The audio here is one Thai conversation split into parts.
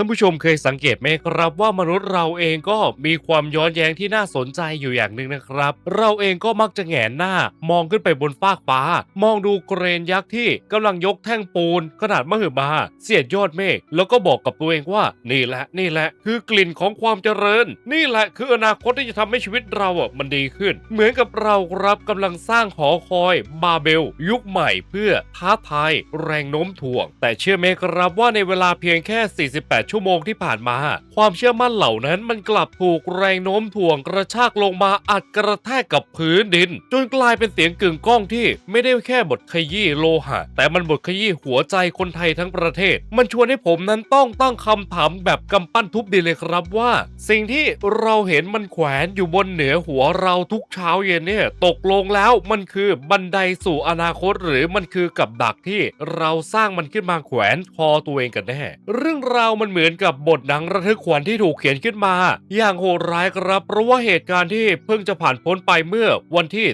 ท่านผู้ชมเคยสังเกตไหมครับว่ามนุษย์เราเองก็มีความย้อนแย้งที่น่าสนใจอยู่อย่างหนึ่งนะครับ เราเองก็มักจะแหงนหน้ามองขึ้นไปบนฟากฟ้า มองดูเครนยักษ์ที่กำลังยกแท่งปูน ขนาดมหึมาเสียดยอดเมฆแล้วก็บอกกับตัวเองว่า นี่แหละนี่แหละ คือกลิ่นของความเจริญ นี่แหละคืออนาคตที่จะทำให้ชีวิตเราอะมันดีขึ้น เหมือนกับเราครับกำลังสร้างหอคอยบาเบล ยุคใหม่เพื่อท้าทายแรงโน้มถ่วง แต่เชื่อไหมครับว่าในเวลาเพียงแค่ 48ชั่วโมงที่ผ่านมา ความเชื่อมั่นเหล่านั้นมันกลับถูกแรงโน้มถ่วงกระชากลงมาอัดกระแทกกับพื้นดิน จนกลายเป็นเสียงกึ่งก้องที่ไม่ได้แค่บทขยี้โลหะ แต่มันบทขยี้หัวใจคนไทยทั้งประเทศ มันชวนให้ผมนั้นต้องตั้งคำถามแบบกำปั้นทุบดินเลยครับว่า สิ่งที่เราเห็นมันแขวนอยู่บนเหนือหัวเราทุกเช้าเย็นเนี่ยตกลงแล้วมันคือบันไดสู่อนาคตหรือมันคือกับดักที่เราสร้างมันขึ้นมาแขวนคอตัวเองกันแน่ เรื่องราวมันเหมือนกับบทหนังระทึกขวัญที่ถูกเขียนขึ้นมา อย่างโหดร้ายครับเพราะว่าเหตุการณ์ที่เพิ่งจะผ่านพ้นไปเมื่อวันที่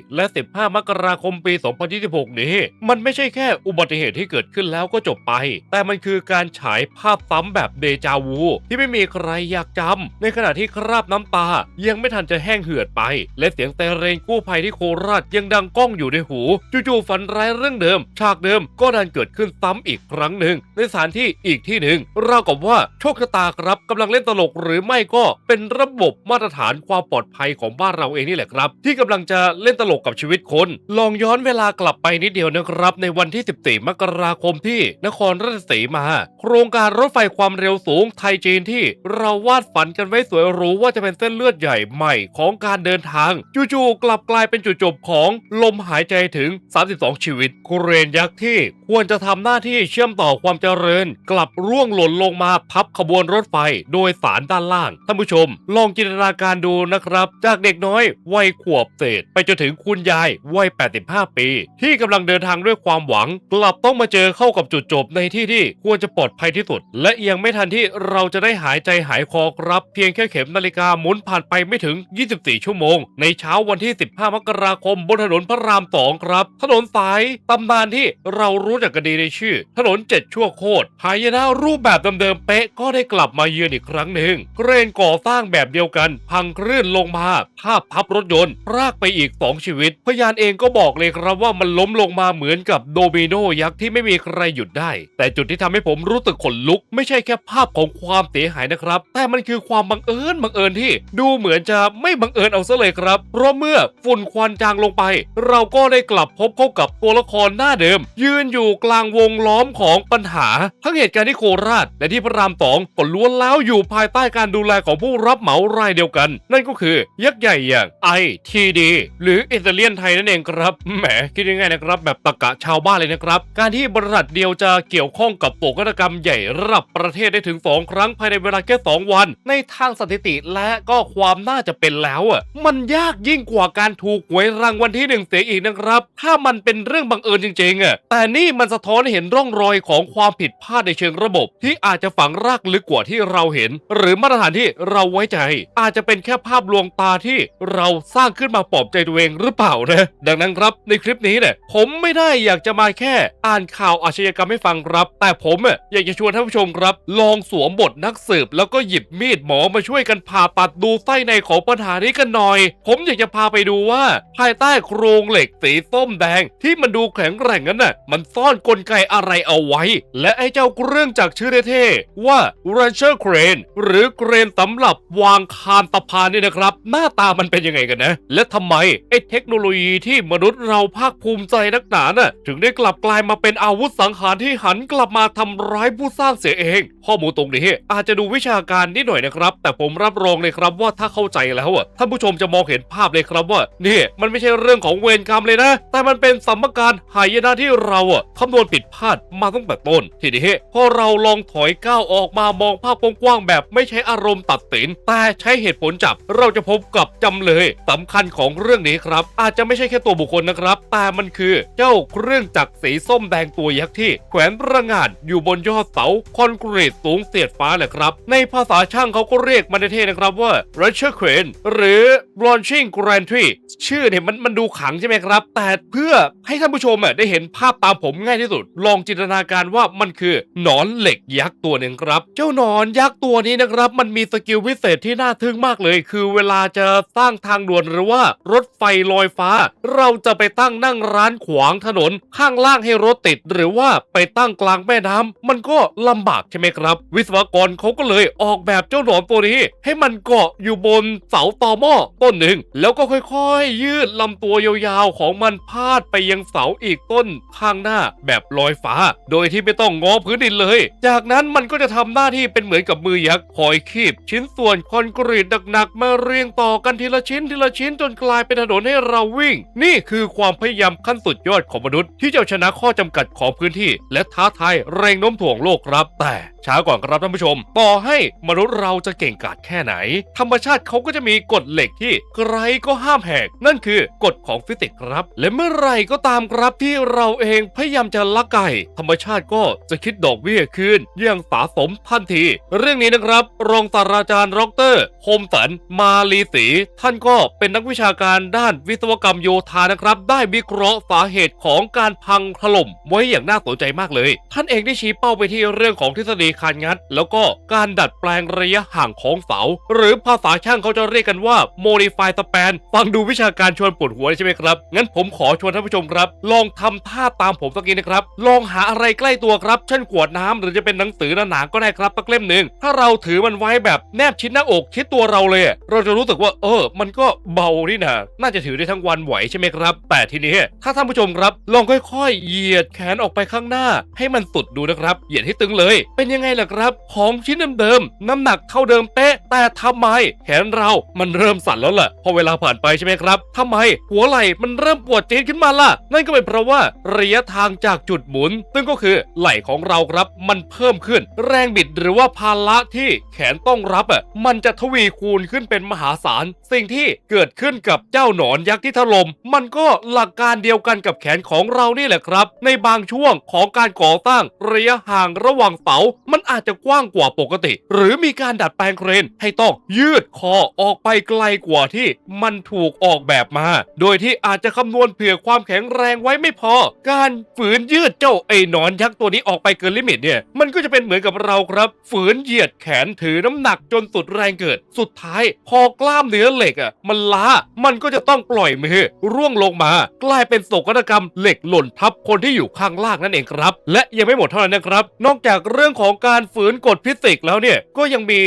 14 และ 15 มกราคมปี 2026 นี้ มันไม่ใช่แค่อุบัติเหตุที่เกิดขึ้นแล้วก็จบไป แต่มันคือการฉายภาพซ้ำแบบเดจาวู ที่ไม่มีใครอยากจำในขณะที่คราบน้ำตา ยังไม่ทันจะแห้งเหือดไป และเสียงแต่เรนกู้ภัยที่โคราชยังดังก้องอยู่ในหูจู่ๆฝันร้ายเรื่องเดิม ฉากเดิมก็ดันเกิดขึ้นซ้ำอีกครั้งหนึ่งในสถานที่อีกที่หนึ่งเราวกับว่าโชคชะตาครับกำลังเล่นตลกหรือไม่ก็เป็นระบบมาตรฐานความปลอดภัยของบ้านเราเองนี่แหละครับ ที่กำลังจะเล่นตลกกับชีวิตคน ลองย้อนเวลากลับไปนิดเดียวนะครับ ในวันที่ 14 มกราคมที่นครราชสีมา โครงการรถไฟความเร็วสูงไทยจีนที่เราวาดฝันกันไว้สวยหรูว่าจะเป็นเส้นเลือดใหญ่ใหม่ของการเดินทาง จู่ๆกลับกลายเป็นจุดจบของลมหายใจถึง 32 ชีวิตเครนยักษ์ที่ควรจะทำหน้าที่เชื่อมต่อความเจริญ กลับร่วงหล่นลงงมาพับขบวนรถไฟโดยสารด้านล่าง ท่านผู้ชม ลองจินตนาการดูนะครับ จากเด็กน้อยวัยขวบเศษ ไปจนถึงคุณยายวัย 85 ปี ที่กำลังเดินทางด้วยความหวัง กลับต้องมาเจอเข้ากับจุดจบในที่ที่ควรจะปลอดภัยที่สุด และยังไม่ทันที่เราจะได้หายใจหายคอครับ เพียงแค่เข็มนาฬิกาหมุนผ่านไปไม่ถึง 24 ชั่วโมง ในเช้าวันที่ 15 มกราคมบนถนนพระราม2ครับ ถนนสายตำนานที่เรารู้จักกันดีในชื่อ ถนนเจ็ดชั่วโคตรหายนะรูปแบบเเดิมๆเป๊ะก็ได้กลับมาเยือนอีกครั้งหนึ่งเครนก่อสร้างแบบเดียวกัน พังคลื่นลงมาภาพพับรถยนต์รากไปอีก 2 ชีวิต พยานเองก็บอกเลยครับว่ามันล้มลงมาเหมือนกับโดมิโนยักษ์ที่ไม่มีใครหยุดได้ แต่จุดที่ทำให้ผมรู้สึกขนลุก ไม่ใช่แค่ภาพของความเสียหายนะครับ แต่มันคือความบังเอิญบังเอิญที่ ดูเหมือนจะไม่บังเอิญเอาซะเลยครับ เพราะเมื่อฝุ่นควันจางลงไป เราก็ได้กลับพบเข้ากับตัวละครหน้าเดิม ยืนอยู่กลางวงล้อมของปัญหา ทั้งเหตุการณ์ที่โคราชและที่พระรามสองก็ล้วนแล้วอยู่ภายใต้การดูแลของผู้รับเหมารายเดียวกัน นั่นก็คือยักษ์ใหญ่อย่าง ITD หรืออิตาเลียนไทยนั่นเองครับแหมคิดง่ายๆนะครับ แบบตะกะชาวบ้านเลยนะครับ การที่บริษัทเดียวจะเกี่ยวข้องกับโศกนาฏกรรมใหญ่ระดับประเทศได้ถึง 2 ครั้งภายในเวลาแค่2วัน ในทางสถิติและก็ความน่าจะเป็นแล้วอะมันยากยิ่งกว่าการถูกหวยรางวัลที่หนึ่งเสียอีกนะครับ ถ้ามันเป็นเรื่องบังเอิญจริงๆอะแต่นี่มันสะท้อนให้เห็นร่องรอยของความผิดพลาดในเชิงระบบที่อาจจะฝังรากลึกกว่าที่เราเห็น หรือมาตรฐานที่เราไว้ใจ อาจจะเป็นแค่ภาพลวงตาที่เราสร้างขึ้นมาปลอบใจตัวเองหรือเปล่านะดังนั้นครับในคลิปนี้เนี่ยผมไม่ได้อยากจะมาแค่ อ่านข่าวอาชญากรรมให้ฟังครับ แต่ผมอะอยากจะชวนท่านผู้ชมครับ ลองสวมบทนักสืบ แล้วก็หยิบมีดหมอมาช่วยกันผ่าตัดดูไส้ในของปัญหานี้กันหน่อย ผมอยากจะพาไปดูว่า ภายใต้โครงเหล็กสีส้มแดง ที่มันดูแข็งแกร่งนั้นน่ะมันซ่อนกลไกอะไรเอาไว้ และไอ้เจ้าเครื่องจักรชื่อเท่ๆ ว่า Rancher Crane หรือเครนสำหรับวางคานสะพานนี่นะครับ หน้าตามันเป็นยังไงกันนะ และทำไมไอ้เทคโนโลยีที่มนุษย์เราภาคภูมิใจนักหนาน่ะถึงได้กลับกลายมาเป็นอาวุธสังหารที่หันกลับมาทำร้ายผู้สร้างเสียเอง ข้อมูลตรงนี้อาจจะดูวิชาการนิดหน่อยนะครับ แต่ผมรับรองเลยครับว่าถ้าเข้าใจแล้วอะท่านผู้ชมจะมองเห็นภาพเลยครับว่านี่มันไม่ใช่เรื่องของเวรกรรมเลยนะ แต่มันเป็นสัมการหายนะที่เราอะคำนวณผิดพลาดมาตั้งแต่ต้น ทีนี้พอเราลองถอยก้าวออกมามองภาพกว้างๆแบบไม่ใช้อารมณ์ตัดสิน แต่ใช้เหตุผลจับ เราจะพบกับจำเลยสำคัญของเรื่องนี้ครับ อาจจะไม่ใช่แค่ตัวบุคคลนะครับ แต่มันคือเจ้าเครื่องจักรสีส้มแดงตัวยักษ์ที่แขวนประงานอยู่บนยอดเสาคอนกรีตสูงเสียดฟ้าแหละครับ ในภาษาช่างเขาก็เรียกมันเท่นะครับว่า r a c h e r Crane หรือ Launching Gantry ชื่อเนี่ยมันมันดูขังใช่ไหมครับ แต่เพื่อให้ท่านผู้ชมอะได้เห็นภาพตามผมง่ายที่สุด ลองจินตนาการว่ามันคือหนอนเหล็กยักษ์ตัวหนึ่งครับ เจ้าหนอนยักษ์ตัวนี้นะครับ มันมีสกิลพิเศษที่น่าทึ่งมากเลย คือเวลาจะสร้างทางด่วนหรือว่ารถไฟลอยฟ้า เราจะไปตั้งนั่งร้านขวางถนนข้างล่างให้รถติด หรือว่าไปตั้งกลางแม่น้ำมันก็ลำบากใช่ไหมครับ วิศวกรเขาก็เลยออกแบบเจ้าหนอนตัวนี้ ให้มันเกาะอยู่บนเสาตอหม้อต้นหนึ่ง แล้วก็ค่อยๆ ยืดลำตัวยาวๆของมันพาดไปยังเสาอีกต้นข้างหน้าแบบลอยฟ้า โดยที่ไม่ต้องงอพื้นดินเลย จากนั้นมันก็จะทำหน้าที่เป็นเหมือนกับมือยักษ์คอยคีบชิ้นส่วนคอนกรีตหนักๆมาเรียงต่อกันทีละชิ้นทีละชิ้นจนกลายเป็นถนนให้เราวิ่ง นี่คือความพยายามขั้นสุดยอดของมนุษย์ ที่จะเอาชนะข้อจำกัดของพื้นที่ และท้าทายแรงโน้มถ่วงโลกครับแต่ช้าก่อนครับท่านผู้ชมต่อให้มนุษย์เราจะเก่งกาจแค่ไหน ธรรมชาติเขาก็จะมีกฎเหล็กที่ใครก็ห้ามแหก นั่นคือกฎของฟิสิกส์ครับ และเมื่อไรก็ตามครับที่เราเองพยายามจะลักไก่ ธรรมชาติก็จะคิดดอกเบี้ยคืนอย่างสาสมทันที เรื่องนี้นะครับ รองศาสตราจารย์ดรคมสัน มาลีศรีท่านก็เป็นนักวิชาการด้านวิศวกรรมโยธานะครับ ได้วิเคราะห์สาเหตุของการพังถล่มไว้อย่างน่าสนใจมากเลย ท่านเองได้ชี้เป้าไปที่เรื่องของทฤษฎีคานงัด แล้วก็การดัดแปลงระยะห่างของเสา หรือภาษาช่างเขาจะเรียกกันว่า modify span ฟังดูวิชาการชวนปวดหัวเลยใช่ไหมครับ งั้นผมขอชวนท่านผู้ชมครับ ลองทำท่าตามผมสักนิดนะครับ ลองหาอะไรใกล้ตัวครับ เช่นขวดน้ำหรือจะเป็นหนังสือหนาๆก็ได้ครับสักเล่มหนึ่งถ้าเราถือมันไว้แบบแนบชิดหน้าอกชิดตัวเราเลยอะเราจะรู้สึกว่า เออ มันก็เบานี่นะน่าจะถือได้ทั้งวันไหวใช่ไหมครับ แต่ทีนี้ถ้าท่านผู้ชมครับ ลองค่อยๆ เหยียดแขนออกไปข้างหน้า ให้มันสุดดูนะครับ เหยียดให้ตึงเลย เป็นยังไงล่ะครับ ของชิ้นเดิมๆน้ำหนักเท่าเดิมเป๊ะ แต่ทำไมแขนเรามันเริ่มสั่นแล้วล่ะพอเวลาผ่านไปใช่ไหมครับทำไมหัวไหล่มันเริ่มปวดจี๊ดขึ้นมาล่ะ นั่นก็เป็นเพราะว่าระยะทางจากจุดหมุน ซึ่งก็คือไหล่ของเราครับ มันเพิ่มขึ้น แรงบิดหรือว่าภาระที่แขนต้องรับอะมันจะทวีคูณขึ้นเป็นมหาศาล สิ่งที่เกิดขึ้นกับเจ้าหนอนยักษ์ที่ถล่มมันก็หลักการเดียวกันกับแขนของเรานี่แหละครับ ในบางช่วงของการก่อสร้างระยะห่างระหว่างเสามันอาจจะกว้างกว่าปกติ หรือมีการดัดแปลงเครนให้ต้องยืดคอออกไปไกลกว่าที่มันถูกออกแบบมา โดยที่อาจจะคำนวณเผื่อความแข็งแรงไว้ไม่พอ การฝืนยืดเจ้าไอ้นอนยักษ์ตัวนี้ออกไปเกินลิมิตเนี่ยมันก็จะเป็นเหมือนกับเราครับ ฝืนเหยียดแขนถือน้ำหนักจนสุดแรงเกิด สุดท้าย พอกล้ามเนื้อเหล็กอะมันล้ามันก็จะต้องปล่อยมือร่วงลงมา กลายเป็นโศกนาฏกรรมเหล็กหล่นทับคนที่อยู่ข้างล่างนั่นเองครับ และยังไม่หมดเท่านั้นนะครับ นอกจากเรื่องของการฝืนกฎฟิสิกส์แล้วเนี่ย ก็ยังมี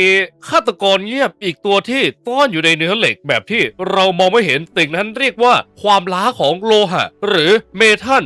ฆาตกรเงียบอีกตัวที่ต้อนอยู่ในเนื้อเหล็กแบบที่เรามองไม่เห็นสิ่งนั้นเรียกว่าความล้าของโลหะ หรือเมทัล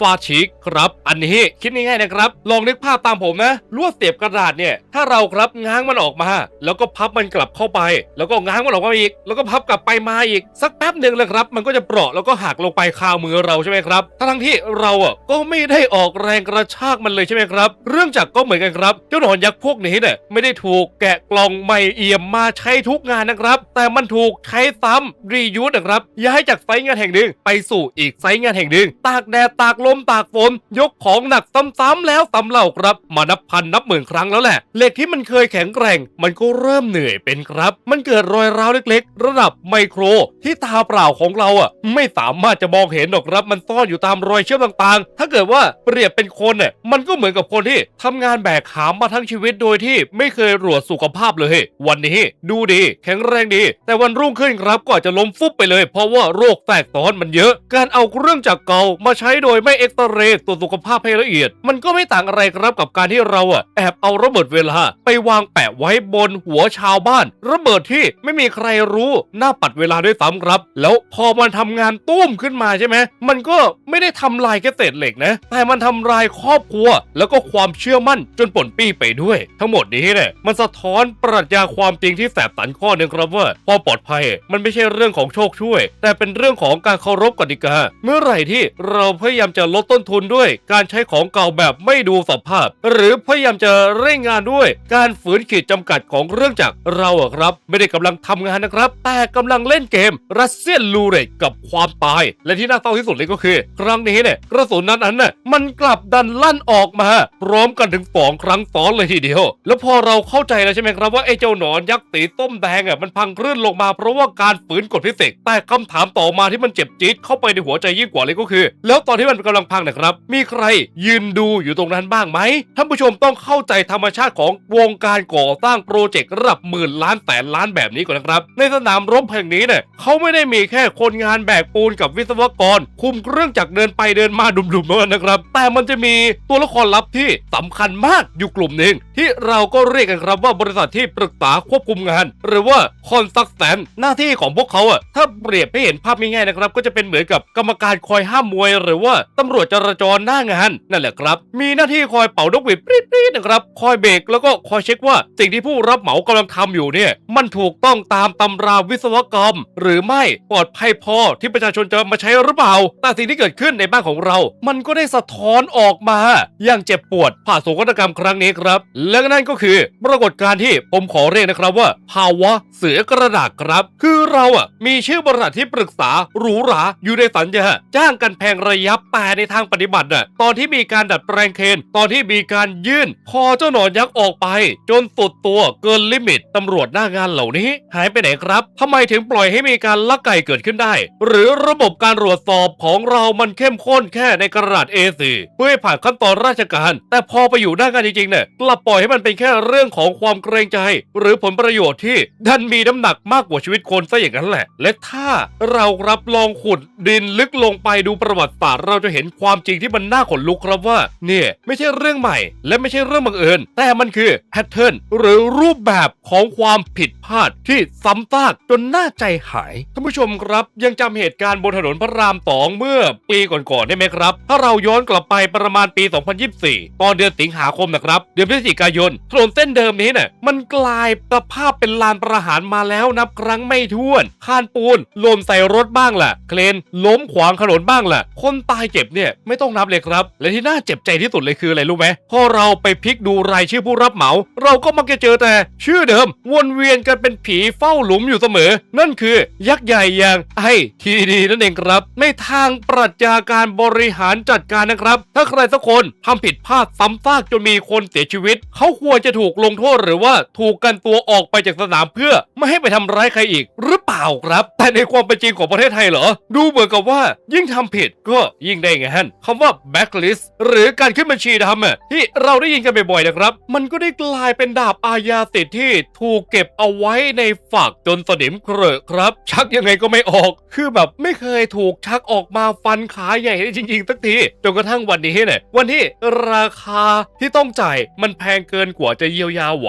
ฟาชิกครับ อันนี้คิดง่ายๆนะครับ ลองนึกภาพตามผมนะลวดเสียบกระดาษเนี่ย ถ้าเราครับง้างมันออกมา แล้วก็พับมันกลับเข้าไป แล้วก็ง้างมันออกมาอีก แล้วก็พับกลับไปมาอีก สักแป๊บหนึ่งเลยครับ มันก็จะเปราะแล้วก็หักลงไปคามือเราใช่ไหมครับทั้งที่เราอะก็ไม่ได้ออกแรงกระชากมันเลยใช่ไหมครับ เรื่องจากก็เหมือนกันครับเจ้าหนอนยักษ์พวกนี้เนี่ยไม่ได้ถูกแกะกล่องไม่เอี่ยมมาใช้ทุกงานนะครับ แต่มันถูกใช้ซ้ำรียูสนะครับย้ายจากไซต์งานแห่งหนึ่งไปสู่อีกไซต์งานแห่งหนึ่งตากแดดตากลมมตากฝนยกของหนักซ้ำๆแล้วซ้ำเล่าครับ มานับพันนับหมื่นครั้งแล้วแหละเหล็กที่มันเคยแข็งแกร่ง มันก็เริ่มเหนื่อยเป็นครับ มันเกิดรอยร้าวเล็กๆ ระดับไมโคร ที่ตาเปล่าของเราอะ ไม่สามารถจะมองเห็นหรอกครับ มันซ่อนอยู่ตามรอยเชื่อมต่างๆ ถ้าเกิดว่าเปรียบเป็นคนเนี่ยมันก็เหมือนกับคนที่ทำงานแบกหามมาทั้งชีวิตโดยที่ไม่เคยตรวจสุขภาพเลย วันนี้ดูดีแข็งแรงดี แต่วันรุ่งขึ้นครับก็อาจจะล้มฟุบไปเลย เพราะว่าโรคแทรกซ้อนมันเยอะ การเอาเครื่องจักรเก่ามาใช้โดยไม่เอ็กซเรย์ตรวจสุขภาพให้ละเอียด มันก็ไม่ต่างอะไรครับกับการที่เราอะแอบเอาระเบิดเวลา ไปวางแปะไว้บนหัวชาวบ้าน ระเบิดที่ไม่มีใครรู้หน้าปัดเวลาด้วยซ้ำครับ แล้วพอมันทำงานตุ้มขึ้นมาใช่ไหมมันก็ไม่ได้ทำลายแค่เศษเหล็กนะ แต่มันทำลายครอบครัว แล้วก็ความเชื่อมั่นจนป่นปี้ไปด้วย ทั้งหมดนี้เนี่ยมันสะท้อนปรัชญาความจริงที่แสบสันข้อหนึ่งครับว่าความปลอดภัยมันไม่ใช่เรื่องของโชคช่วย แต่เป็นเรื่องของการเคารพกติกา เมื่อไหร่ที่เราพยายามจะลดต้นทุนด้วย การใช้ของเก่าแบบไม่ดูสภาพ หรือพยายามจะเร่งงานด้วย การฝืนขีดจำกัดของเรื่องจักรเราอะครับ ไม่ได้กำลังทำงานนะครับ แต่กำลังเล่นเกมรัสเซียนลูเรตกับความตาย และที่น่าเศร้าที่สุดเลยก็คือ ครั้งนี้เนี่ยกระสุนนั้นนั้นน่ะมันกลับดันลั่นออกมา พร้อมกันถึงสองครั้งซ้อนเลยทีเดียว แล้วพอเราเข้าใจแล้วใช่ไหมครับว่าไอ้เจ้าหนอนยักษ์สีต้มแดงอะมันพังคลื่นลงมาเพราะว่าการฝืนกฎฟิสิกส์แต่คำถามต่อมาที่มันเจ็บจี๊ดเข้าไปในหัวใจยิ่งกว่าเลยก็คือ แล้วตอนที่มันกำลังลังพังนะครับ มีใครยืนดูอยู่ตรงนั้นบ้างไหมท่านผู้ชมต้องเข้าใจธรรมชาติของวงการก่อสร้างโปรเจกต์ระดับหมื่นล้านแสนล้านแบบนี้ก่อนนะครับ ในสนามรบแห่งนี้เนี่ยเขาไม่ได้มีแค่คนงานแบกปูนกับวิศวกร คุมเครื่องจักรเดินไปเดินมาดุมๆเท่านั้นนะครับ แต่มันจะมีตัวละครลับที่สำคัญมากอยู่กลุ่มหนึ่งที่เราก็เรียกกันครับว่าบริษัทที่ปรึกษาควบคุมงาน หรือว่าคอนซักแ n นหน้าที่ของพวกเขาอะถ้าเปรียบให้เห็นภาพง่ายๆนะครับ ก็จะเป็นเหมือนกับกรรมการคอยห้ามมวยหรือว่าตำรวจจราจรหน้างานนั่นแหละครับ มีหน้าที่คอยเป่านกหวีดปรี๊ดๆนะครับ คอยเบรกแล้วก็คอยเช็คว่าสิ่งที่ผู้รับเหมากำลังทำอยู่เนี่ยมันถูกต้องตามตำราวิศวกรรม หรือไม่ปลอดภัยพอที่ประชาชนจะมาใช้หรือเปล่า แต่สิ่งที่เกิดขึ้นในบ้านของเรา มันก็ได้สะท้อนออกมา อย่างเจ็บปวดผ่าโศกนาฏกรรมครั้งนี้ครับ และนั่นก็คือปรากฏการณ์ที่ผมขอเรียกนะครับว่า ภาวะเสือกระดาษครับ คือเราอะมีชื่อบริษัทที่ปรึกษาหรูหราอยู่ในสัญญาจ้างกันแพงระยับแต่ในทางปฏิบัติน่ะตอนที่มีการดัดแปลงเคน ตอนที่มีการยื่น พอเจ้าหนอนยักษ์ออกไป จนสุดตัวเกินลิมิตตำรวจหน้างานเหล่านี้ หายไปไหนครับทำไมถึงปล่อยให้มีการลักไก่เกิดขึ้นได้ หรือระบบการตรวจสอบของเรามันเข้มข้นแค่ในกระดาษ A4 เพื่อให้ผ่านขั้นตอนราชการ แต่พอไปอยู่หน้างานจริงๆเนี่ยกลับปล่อยให้มันเป็นแค่เรื่องของความเกรงใจ หรือผลประโยชน์ที่ดันมีน้ำหนักมากกว่าชีวิตคนซะอย่างนั้นแหละ และถ้าเรารับลองขุดดินลึกลงไปดูประวัติศาสตร์เราจะเห็นห็นความจริงที่มันน่าขนลุกครับว่า เนี่ยไม่ใช่เรื่องใหม่ และไม่ใช่เรื่องบังเอิญ แต่มันคือแพทเทิร์นหรือรูปแบบของความผิดพลาดที่ซ้ำซากจนน่าใจหายท่านผู้ชมครับ ยังจำเหตุการณ์บนถนนพระรามสองเมื่อปีก่อนๆได้ไหมครับ ถ้าเราย้อนกลับไปประมาณปี 2024 ตอนเดือนสิงหาคมนะครับ เดือนพฤศจิกายนถนนเส้นเดิมนี้เนี่ยมันกลายสภาพเป็นลานประหารมาแล้วนับครั้งไม่ถ้วนคานปูนล่นใส่รถบ้างล่ะ เครนล้มขวางถนนบ้างล่ะ คนตายเจ็บเนี่ยไม่ต้องนับเลยครับ และที่น่าเจ็บใจที่สุดเลยคืออะไรรู้ไหมพอเราไปพลิกดูรายชื่อผู้รับเหมา เราก็มักจะเจอแต่ ชื่อเดิม วนเวียนกันเป็นผีเฝ้าหลุมอยู่เสมอ นั่นคือ ยักษ์ใหญ่อย่างไอทีดีนั่นเองครับ ในทางปรัชญาการบริหารจัดการนะครับ ถ้าใครสักคนทำผิดพลาดซ้ำซากจนมีคนเสียชีวิต เขาควรจะถูกลงโทษหรือว่าถูกกันตัวออกไปจากสนามเพื่อไม่ให้ไปทำร้ายใครอีก หรือเปล่าครับ แต่ในความเป็นจริงของประเทศไทยเหรอ ดูเหมือนกับว่ายิ่งทำผิดก็ยิ่งได้ไงฮะคำว่า backlist หรือการขึ้นบัญชีดำที่เราได้ยินกันบ่อยๆนะครับ มันก็ได้กลายเป็นดาบอาญาสิทธิ์ที่ถูกเก็บเอาไว้ในฝักจนสนิมเครอะครับ ชักยังไงก็ไม่ออก คือแบบไม่เคยถูกชักออกมาฟันขาใหญ่ได้จริงๆสักทีจนกระทั่งวันนี้เนี่ยวันที่ราคาที่ต้องจ่ายมันแพงเกินกว่าจะเยียวยาไหว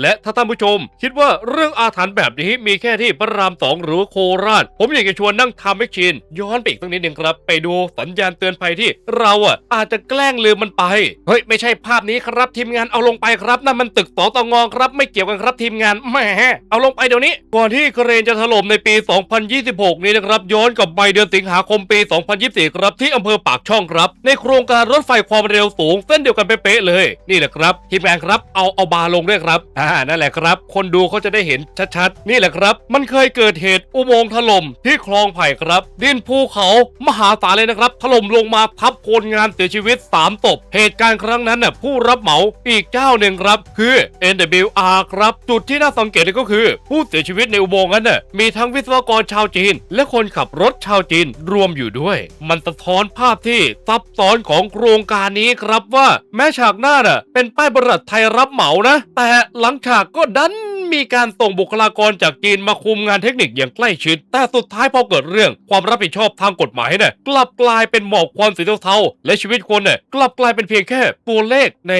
และถ้าท่านผู้ชม คิดว่าเรื่องอาถรรพ์แบบนี้มีแค่ที่พระรามสองหรือโคราช ผมอยากจะชวนนั่งทำแมชชีนย้อนไปอีกสักนิดหนึ่งครับ ไปดูสัญญาณเตือนภัยที่เราอะอาจจะแกล้งลืมมันไป เฮ้ย ไม่ใช่ภาพนี้ครับทีมงานเอาลงไปครับนั่นมันตึกสตงครับไม่เกี่ยวกันครับทีมงานแหมเอาลงไปเดี๋ยวนี้ ก่อนที่เครนจะถล่มในปี 2026 นี้นะครับ ย้อนกลับไปเดือนสิงหาคมปี 2024 ครับที่อำเภอปากช่องครับ ในโครงการรถไฟความเร็วสูงเส้นเดียวกันเป๊ะเลย นี่แหละครับทีมงานครับเอาเอาบาลงด้วยครับอ่านั่นแหละครับ คนดูเขาจะได้เห็นชัดๆนี่แหละครับ มันเคยเกิดเหตุอุโมงค์ถล่มที่คลองไผ่ครับ ดินภูเขามหาศาลเลยนะครับถล่มลงมาทับคนงานเสียชีวิต3ศพเหตุการณ์ครั้งนั้นน่ะผู้รับเหมาอีกเจ้าหนึ่งครับ คือ NWR ครับ จุดที่น่าสังเกตเลยก็คือ ผู้เสียชีวิตในอุโมงค์นั้นน่ะมีทั้งวิศวกรชาวจีน และคนขับรถชาวจีนรวมอยู่ด้วย มันสะท้อนภาพที่ซับซ้อนของโครงการนี้ครับว่าแม้ฉากหน้าน่ะเป็นป้ายบริษัทไทยรับเหมานะ แต่หลังฉากก็ดัน มีการส่งบุคลากรจากจีนมาคุมงานเทคนิคอย่างใกล้ชิด แต่สุดท้ายพอเกิดเรื่องความรับผิดชอบทางกฎหมายเนี่ยกลับกลายเป็นหมอกควันสีเทาๆและชีวิตคนเนี่ยกลับกลายเป็นเพียงแค่ตัวเลขใน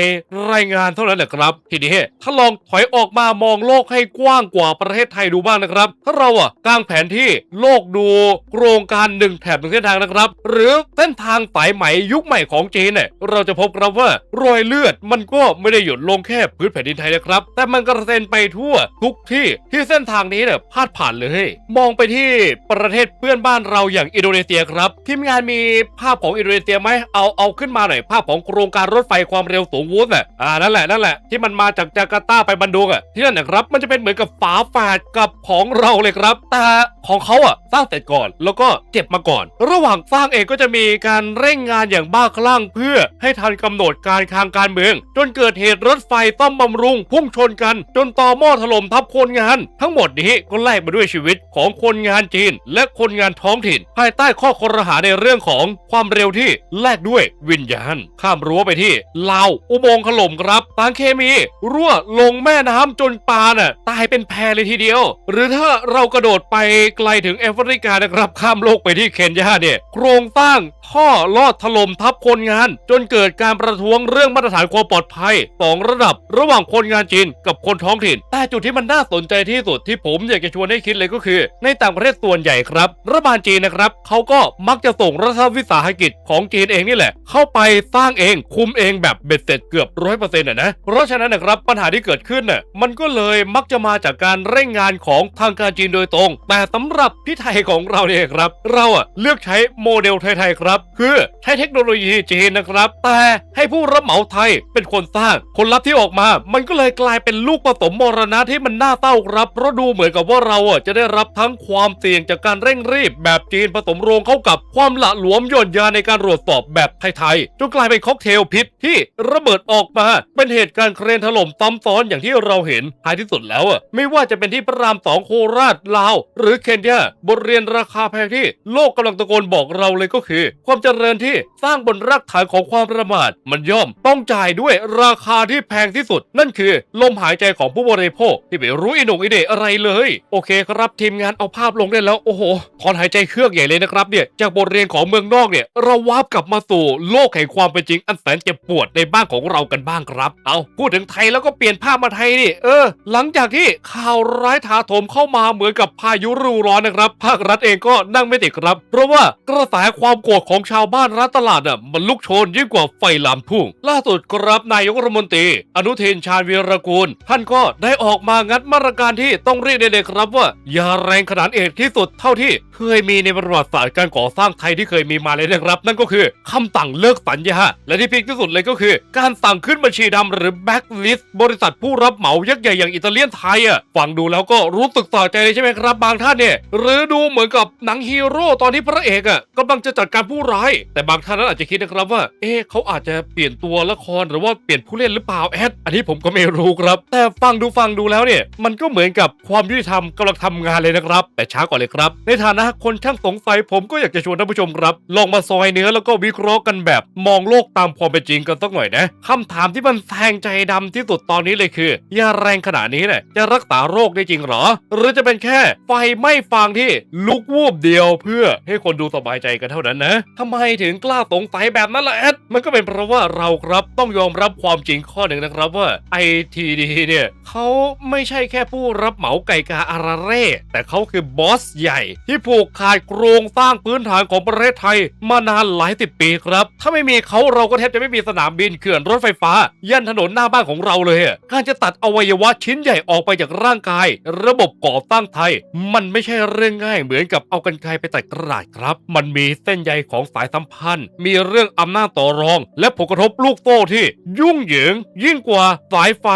รายงานเท่านั้นแหละครับ ทีนี้ถ้าลองถอยออกมามองโลกให้กว้างกว่าประเทศไทยดูบ้างนะครับ ถ้าเราอะกางแผนที่โลกดูโครงการหนึ่งแถบหนึ่งเส้นทางนะครับ หรือเส้นทางสายไหมยุคใหม่ของจีนเนี่ยเราจะพบครับว่ารอยเลือดมันก็ไม่ได้หยุดลงแค่พื้นแผ่นดินไทยนะครับ แต่มันกระเซ็นไปทั่วทุกที่ที่เส้นทางนี้เนี่ยพาดผ่านเลย มองไปที่ประเทศเพื่อนบ้านเราอย่างอินโดนีเซียครับ ทีมงานมีภาพของอินโดนีเซียไหมเอาเอาขึ้นมาหน่อยภาพของโครงการรถไฟความเร็วสูงวูดน่ะอ่านั่นแหละนั่นแหละที่มันมาจากจาการ์ตาไปบันดุงอะที่นั่นนะครับมันจะเป็นเหมือนกับฝาแฝดกับของเราเลยครับ แต่ของเขาอะสร้างเสร็จก่อน แล้วก็เก็บมาก่อน ระหว่างสร้างเองก็จะมีการเร่งงานอย่างบ้าคลั่งเพื่อให้ทันกำหนดการทางการเมือง จนเกิดเหตุรถไฟต้องบำรุงพุ่งชนกัน จนต่อหม้อถล่มทับคนงาน ทั้งหมดนี้ก็แลกมาด้วยชีวิตของคนงานจีน และคนงานท้องถิ่น ภายใต้ข้อคอรหาในเรื่องของความเร็วที่แลกด้วยวิญญาณ ข้ามรั้วไปที่ลาวอุโมงค์ถล่มครับสารเคมีรั่วลงแม่น้ำจนปลาน่ะตายเป็นแพเลยทีเดียว หรือถ้าเรากระโดดไปไกลถึงแอฟริกานะครับข้ามโลกไปที่เคนยาเนี่ยโครงสร้างท่อลอดถล่มทับคนงาน จนเกิดการประท้วงเรื่องมาตรฐานความปลอดภัยสองระดับ ระหว่างคนงานจีนกับคนท้องถิ่นแต่จุดที่มันน่าสนใจที่สุดที่ผมอยากจะชวนให้คิดเลยก็คือ ในต่างประเทศส่วนใหญ่ครับรัฐบาลจีนนะครับเขาก็มักจะส่งรัฐวิสาหกิจของจีนเองนี่แหละ เข้าไปสร้างเองคุมเองแบบเบ็ดเสร็จเกือบร้อยเปอร์เซ็นต์นะเพราะฉะนั้นนะครับปัญหาที่เกิดขึ้นน่ะมันก็เลยมักจะมาจากการเร่งงานของทางการจีนโดยตรง แต่สำหรับที่ไทยของเราเนี่ยครับเราอะเลือกใช้โมเดลไทยๆครับ คือใช้เทคโนโลยีจีนนะครับแต่ให้ผู้รับเหมาไทยเป็นคนสร้างผลลัพธ์ที่ออกมา มันก็เลยกลายเป็นลูกผสมมรณะที่มันน่าเศร้าครับเพราะดูเหมือนกับว่าเราอะจะได้รับทั้งความเสี่ยงจากการเร่งรีบแบบจีนผสมโรงเข้ากับความหละหลวมย่นยาในการตรวจสอบแบบไทยๆจนกลายเป็นค็อกเทลพิษที่ระเบิดออกมา เป็นเหตุการณ์เครนถล่มซ้ำซ้อนอย่างที่เราเห็นท้ายที่สุดแล้วอะไม่ว่าจะเป็นที่พระรามสองโคราชลาว หรือเคนยาบทเรียนราคาแพงที่โลกกำลังตะโกนบอกเราเลยก็คือ ความเจริญที่สร้างบนรากฐานของความประมาท มันย่อมต้องจ่ายด้วยราคาที่แพงที่สุด นั่นคือ ลมหายใจของผู้บริโภคที่ไม่รู้อิหนงอิเหนอะไรเลย โอเคครับทีมงานเอาภาพลงได้แล้ว โอ้โหถอนหายใจเครื่องใหญ่เลยนะครับเนี่ยจากบทเรียนของเมืองนอกเนี่ยเราวาร์ปกลับมาสู่โลกแห่งความเป็นจริงอันแสนเจ็บปวดในบ้านของเรากันบ้างครับ เอาพูดถึงไทยแล้วก็เปลี่ยนภาพมาไทยนี่เออ หลังจากที่ข่าวร้ายถาโถมเข้ามาเหมือนกับพายุฤดูร้อนนะครับ ภาครัฐเองก็นั่งไม่ติดครับ เพราะว่ากระแสความโกรธของชาวบ้านรัฐตลาดอะมันลุกโชนยิ่งกว่าไฟลามทุ่งล่าสุดครับนายกรัฐมนตรี อนุทินชาญวีรกูล ท่านก็ได้ออกมางัดมาตรการที่ต้องเรียกได้เลยครับว่าอย่าแรงขนาดเอกที่สุดเท่าที่เคยมีในประวัติศาสตร์การก่อสร้างไทยที่เคยมีมาเลยนะครับ นั่นก็คือคำสั่งเลิกสัญญา และที่พีคที่สุดเลยก็คือ การสั่งขึ้นบัญชีดำหรือแบ็กลิสต์บริษัทผู้รับเหมายักษ์ใหญ่อย่างอิตาเลียนไทยอะฟังดูแล้วก็รู้สึกต่อใจเลยใช่ไหมครับบางท่านเนี่ยหรือดูเหมือนกับหนังฮีโร่ตอนที่พระเอกอะกำลังจะจัดการผู้ร้าย แต่บางท่านนั้นอาจจะคิดนะครับว่า เอ๊ะเขาอาจจะเปลี่ยนตัวละครหรือว่าเปลี่ยนผู้เล่นหรือเปล่าแอดอันนี้ผมก็ไม่รู้ครับ แต่ฟังดูฟังดูแล้วเนี่ยมันก็เหมือนกับความยุติธรรมกำลังทำงานเลยนะครับ แต่ช้าก่อนเลยครับ ในฐานะคนช่างสงสัยผมก็อยากจะชวนท่านผู้ชมครับ ลองมาซอยเนื้อแล้วก็วิเคราะห์กันแบบ มองโลกตามความเป็นจริงกันสักหน่อยนะคำถามที่มันแทงใจดำที่สุดตอนนี้เลยคือยาแรงขนาดนี้เนี่ยจะรักษาโรคได้จริงหรอ หรือจะเป็นแค่ไฟไหม้ฟางที่ลุกวูบเดียวเพื่อให้คนดูสบายใจกันเท่านั้นนะทำไมถึงกล้าสงสัยแบบนั้นล่ะแอดมันก็เป็นเพราะว่าเราครับต้องยอมรับความจริงข้อหนึ่งนะครับว่า ITD เนี่ยเขาไม่ใช่แค่ผู้รับเหมาไก่กาอาราเร่ แต่เขาคือบอสใหญ่ ที่ผูกขาดโครงสร้างพื้นฐานของประเทศไทย มานานหลายสิบปีครับ ถ้าไม่มีเขาเราก็แทบจะไม่มีสนามบินเขื่อนรถไฟฟ้า ยันถนนหน้าบ้านของเราเลย การจะตัดอวัยวะชิ้นใหญ่ออกไปจากร่างกาย ระบบก่อสร้งไทย มันไม่ใช่เรื่องง่ายเหมือนกับเอากันไกลไปตัดกระดาษครับ มันมีเส้นใยของสายสัมพันธ์ มีเรื่องอำนาจต่อรอง และผลกระทบลูกโซ่ที่ ยุ่งเหยิงยิ่งกว่าสายไฟ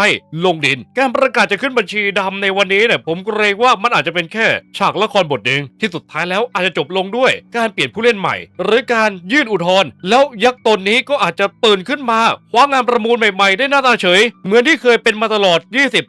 ลงดิน การประกาศจะขึ้นบัญชีดำในวันนี้เนี่ยผมเกรงว่ามันอาจจะเป็นแค่ฉากละครบทหนึ่งที่สุดท้ายแล้วอาจจะจบลงด้วยการเปลี่ยนผู้เล่นใหม่ หรือการยื่นอุทธรณ์แล้วยักษ์ตนนี้ก็อาจจะตื่นขึ้นมาคว้างานประมูลใหม่ๆ ได้หน้าตาเฉย เหมือนที่เคยเป็นมาตลอด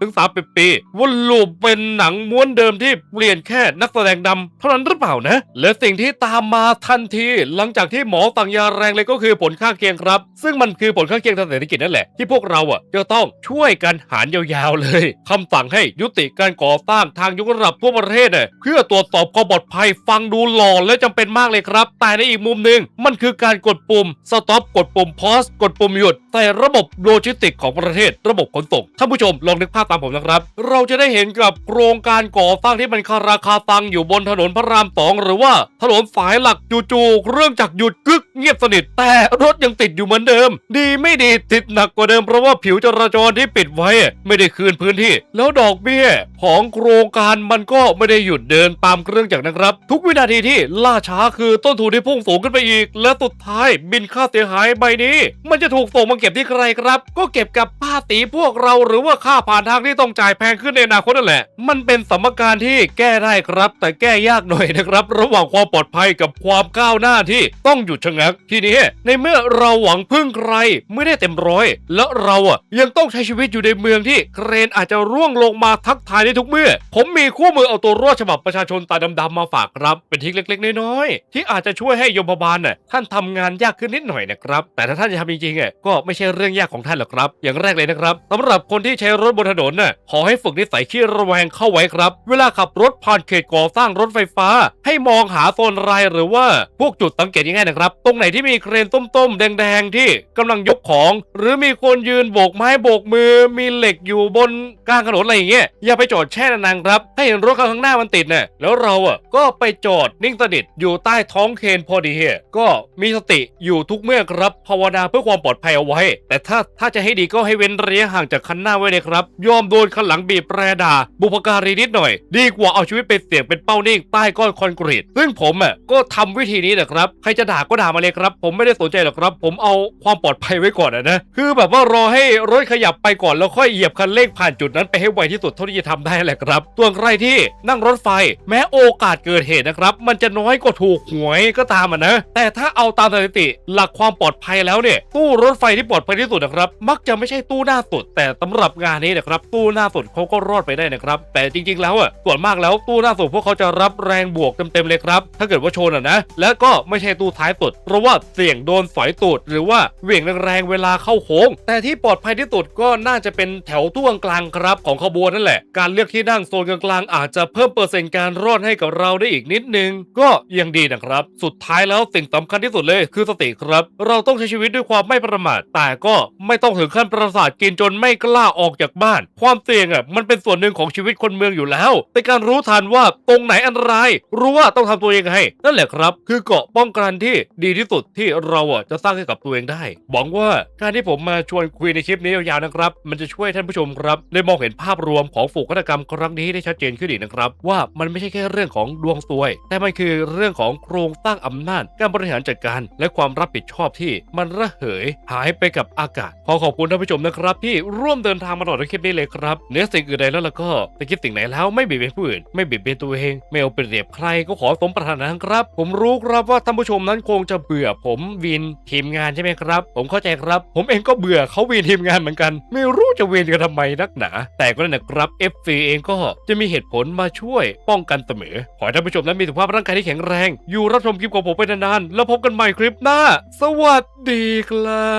20-30 ปีวนลูปเป็นหนังม้วนเดิมที่เปลี่ยนแค่นักแสดงดำเท่านั้นหรือเปล่านะ และสิ่งที่ตามมาทันที หลังจากที่หมอสั่งยาแรงเลยก็คือผลข้างเคียงครับ ซึ่งมันคือผลข้างเคียงทางเศรษฐกิจนั่นแหละที่พวกเราอะจะต้องช่วยกันหารยาวๆเลยคำสั่งให้ยุติการก่อสร้างทางยกระดับทั่วประเทศเนี่ยเพื่อตรวจสอบความปลอดภัยฟังดูหล่อและจำเป็นมากเลยครับ แต่ในอีกมุมหนึ่งมันคือการกดปุ่ม stop กดปุ่ม pause กดปุ่มหยุดแต่ระบบโลจิสติกของประเทศ ระบบขนส่งท่านผู้ชมลองนึกภาพตามผมนะครับ เราจะได้เห็นกับโครงการก่อสร้างที่มันคาราคาตังอยู่บนถนนพระรามสองหรือว่าถนนสายหลักจู่ๆเรื่องจากรหยุดกึกเงียบสนิท แต่รถยังติดอยู่เหมือนเดิม ดีไม่ดีติดหนักกว่าเดิมเพราะว่าผิวจราจรที่ปิดไว้ ไม่ได้คืนพื้นที่แล้วดอกเบี้ยของโครงการมันก็ไม่ได้หยุดเดินตามเครื่องจักรนะครับ ทุกวินาทีที่ล่าช้าคือต้นทุนที่พุ่งสูงขึ้นไปอีก และสุดท้ายบินค่าเสียหายใบนี้ มันจะถูกส่งมาเก็บที่ใครครับ ก็เก็บกับภาษีพวกเราหรือว่าค่าผ่านทางที่ต้องจ่ายแพงขึ้นในอนาคตนั่นแหละ มันเป็นสมการที่แก้ได้ครับ แต่แก้ยากหน่อยนะครับ ระหว่างความปลอดภัยกับความก้าวหน้าที่ต้องหยุดชะงักทีนี้ในเมื่อเราหวังพึ่งใครไม่ได้เต็มร้อย แล้วเราอะยังต้องใช้ชีวิตอยู่ในเมืองที่เครนอาจจะรร่วงลงมาทักทายได้ทุกเมื่อ ผมมีคู่มือเอาตัวรอดฉบับประชาชนตาดำๆมาฝากครับ เป็นทิกเล็ก ๆ น้อยๆที่อาจจะช่วยให้ยมบาลน่ะท่านทำงานยากขึ้นนิดหน่อยนะครับ แต่ถ้าท่านจะทำจริงๆอะก็ไม่ใช่เรื่องยากของท่านหรอกครับ อย่างแรกเลยนะครับสำหรับคนที่ใช้รถบนถนนน่ะขอให้ฝึกนิสัยขี้ระแวงเข้าไว้ครับ เวลาขับรถผ่านเขตก่อสร้างรถไฟฟ้า ให้มองหาโซนรายหรือว่าพวกจุดสังเกตง่ายๆนะครับ ตรงไหนที่มีเครนต้มๆแดงๆที่กำลังยกของ หรือมีคนยืนโบกไม้โบกมือ มีเหล็กอยู่บนกลางถนนอะไรอย่างเงี้ยอย่าไปจอดแช่นานๆครับถ้เห็นรถข้างหน้ามันติดเนี่ยแล้วเราอะก็ไปจอดนิ่งสนิทอยู่ใต้ท้องเครนพอดีเฮก็มีสติอยู่ทุกเมื่อครับภาวนาเพื่อความปลอดภัยเอาไว้ แต่ถ้าถ้าจะให้ดีก็ให้เว้นระยะห่างจากคันหน้าไว้เลยครับยอมโดนคันหลังบีบแตรด่าบุพการีนิดหน่อย ดีกว่าเอาชีวิตไปเสี่ยงเป็นเป้านิ่งใต้ก้อนคอนกรีตซึ่งผมอะก็ทำวิธีนี้แหละครับใครจะด่าก็ด่ามาเลยครับ ผมไม่ได้สนใจหรอกครับ ผมเอาความปลอดภัยไว้ก่อนนะคือแบบว่ารอให้รถขยับไปก่อนแล้วค่อยเหยียบคันเร่งผ่านจุดนั้นไปให้ไวที่สุดเท่าที่จะทำได้แหละครับส่วใครที่นั่งรถไฟ แม้โอกาสเกิดเหตุนะครับ มันจะน้อยกว่าถูกหวยก็ตามอะนะ แต่ถ้าเอาตามสถิติ หลักความปลอดภัยแล้วเนี่ย ตู้รถไฟที่ปลอดภัยที่สุดนะครับ มักจะไม่ใช่ตู้หน้าสุด แต่สำหรับงานนี้นะครับ ตู้หน้าสุดเขาก็รอดไปได้นะครับ แต่จริง ๆ แล้วอะส่วนมากแล้วตู้หน้าสุดพวกเขาจะรับแรงบวกเต็มๆเลยครับ ถ้าเกิดว่าชนอะนะ แล้วก็ไม่ใช่ตู้ท้ายสุด เพราะว่าเสี่ยงโดนสอยตูดหรือว่าเหวี่ยงแรงๆเวลาเข้าโค้ง แต่ที่ปลอดภัยที่สุดก็น่าจะเป็นแถวตู้กลางๆครับของขบวนนั่นแหละ การเลือกที่นั่งโซนกลางๆอาจจะเพิ่มเปอร์เซ็นต์การรอดให้กับเราได้อีกนิดนึง ก็ยังดีนะครับ สุดท้ายแล้วสิ่งสำคัญที่สุดเลยคือสติครับ เราต้องใช้ชีวิตด้วยความไม่ประมาท แต่ก็ไม่ต้องถึงขั้นประสาทกินจนไม่กล้าออกจากบ้าน ความเสี่ยงอะมันเป็นส่วนหนึ่งของชีวิตคนเมืองอยู่แล้ว แต่การรู้ทันว่าตรงไหนอันตราย รู้ว่าต้องทำตัวยังไงนั่นแหละครับ คือเกาะป้องกันที่ดีที่สุดที่เราอะจะสร้างให้กับตัวเองได้หวังว่าการที่ผมมาชวนคุยในคลิปนี้ยาวๆนะครับ มันจะช่วยท่านผู้ชมครับได้มองเห็นห็นภาพรวมของโศกนาฏกรรมครั้งนี้ได้ชัดเจนขึ้นอีกนะครับ ว่ามันไม่ใช่แค่เรื่องของดวงซวย แต่มันคือเรื่องของโครงสร้างอำนาจ การบริหารจัดการ และความรับผิดชอบที่มันระเหยหายไปกับอากาศ ขอขอบคุณท่านผู้ชมนะครับ ที่ร่วมเดินทางมาตลอดคลิปนี้เลยครับเนื้อสิ่งอื่นใดแล้วล่ะก็จะคิดสิ่งไหนแล้วไม่เบียดเบียนผู้อื่นไม่เบียดเบียนตัวเอง ไม่เอาเปรียบใครก็ขอสมปรารถนาครับ ผมรู้ครับว่าท่านผู้ชมนั้นคงจะเบื่อผมวินทีมงานใช่ไหมครับ ผมเข้าใจครับ ผมเองก็เบื่อเขาวินทีมงานเหมือนกัน ไม่รู้จะวียนกันทำไมนักหนาแต่ก็นั่นะครับ FC เองก็จะมีเหตุผลมาช่วยป้องกันเสมอ ขอให้ท่านผู้ชมนั้นมีสุขภาพร่างกายที่แข็งแรง อยู่รับชมคลิปของผมไปนานๆ แล้วพบกันใหม่คลิปหน้า สวัสดีครั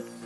บ